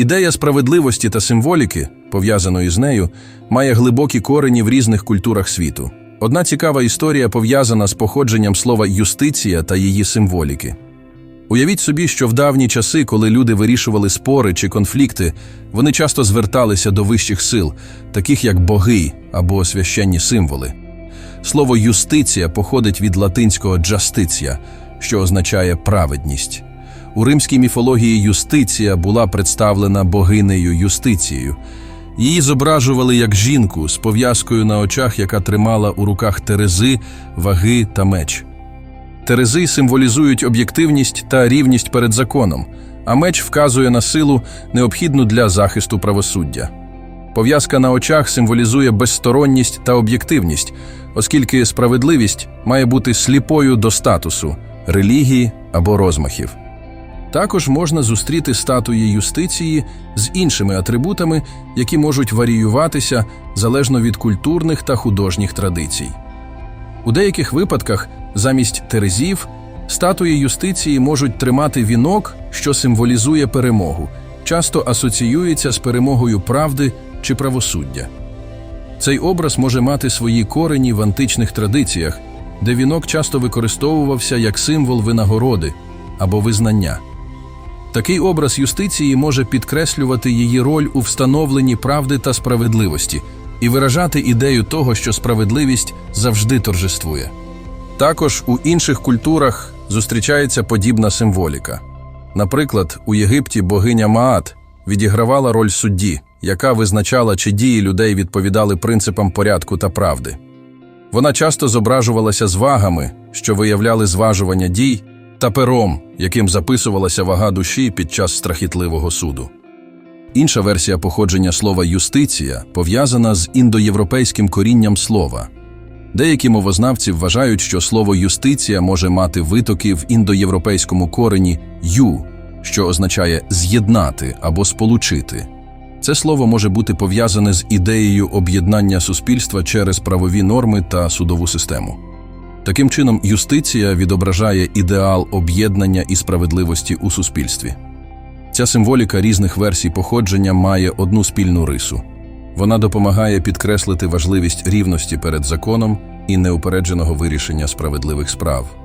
Ідея справедливості та символіки, пов'язаної з нею, має глибокі корені в різних культурах світу. Одна цікава історія пов'язана з походженням слова юстиція та її символіки. Уявіть собі, що в давні часи, коли люди вирішували спори чи конфлікти, вони часто зверталися до вищих сил, таких як боги або священні символи. Слово юстиція походить від латинського джастиція, що означає праведність. У римській міфології юстиція була представлена богинею юстицією. Її зображували як жінку з пов'язкою на очах, яка тримала у руках терези, ваги та меч. Терези символізують об'єктивність та рівність перед законом, а меч вказує на силу, необхідну для захисту правосуддя. Пов'язка на очах символізує безсторонність та об'єктивність, оскільки справедливість має бути сліпою до статусу, релігії або розмахів. Також можна зустріти статуї юстиції з іншими атрибутами, які можуть варіюватися залежно від культурних та художніх традицій. У деяких випадках замість терезів статуї юстиції можуть тримати вінок, що символізує перемогу, часто асоціюється з перемогою правди чи правосуддя. Цей образ може мати свої корені в античних традиціях, де вінок часто використовувався як символ винагороди або визнання. Такий образ юстиції може підкреслювати її роль у встановленні правди та справедливості і виражати ідею того, що справедливість завжди торжествує. Також у інших культурах зустрічається подібна символіка. Наприклад, у Єгипті богиня Маат відігравала роль судді, яка визначала, чи дії людей відповідали принципам порядку та правди. Вона часто зображувалася з вагами, що виявляли зважування дій, та пером, яким записувалася вага душі під час страхітливого суду. Інша версія походження слова юстиція пов'язана з індоєвропейським корінням слова. Деякі мовознавці вважають, що слово юстиція може мати витоки в індоєвропейському корені ю, що означає з'єднати або сполучити. Це слово може бути пов'язане з ідеєю об'єднання суспільства через правові норми та судову систему. Таким чином, юстиція відображає ідеал об'єднання і справедливості у суспільстві. Ця символіка різних версій походження має одну спільну рису. Вона допомагає підкреслити важливість рівності перед законом і неупередженого вирішення справедливих справ.